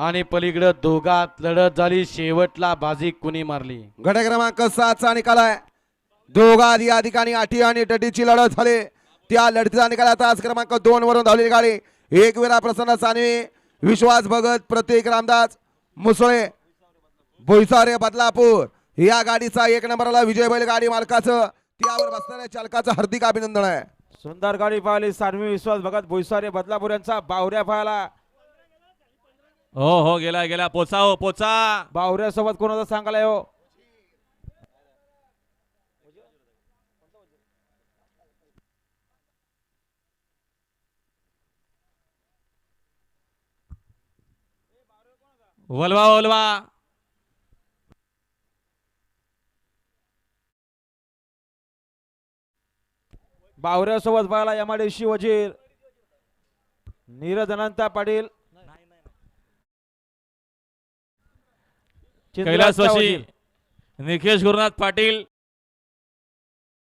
आणि पलीकडं दोघात लढत झाली. शेवटला बाजी कुणी मारली? गट क्रमांक सातचा निकाल आहे. दोघात या ठिकाणी आठी आणि टटीची लढत झाली. त्या लढतीचा निकाल आता आज क्रमांक दोन वरून धावलेली गाडी. एक वेळा प्रसन्न सानवी विश्वास भगत प्रतीक रामदास मुसळे बोईसारे बदलापूर. या गाडीचा एक नंबरला विजय बैल गाडी मालकाचं त्यावर बसणाऱ्या चालकाचं हार्दिक अभिनंदन आहे. सुंदर गाडी पाहिली सानवी विश्वास भगत भोईसारे बदलापूर यांचा बावऱ्या पाहिला हो हो गेला गेला. पोचा हो पोचा. बावऱ्यासोबत कोणाचा सांगायला हो? वलवा वलवा. बावऱ्यासोबत पाहिला यमाडेशी वजीर. नीरज अनंता पाटील. कैलास चिंचवडचा वशी वजीर. निकेश गुरुनाथ पाटील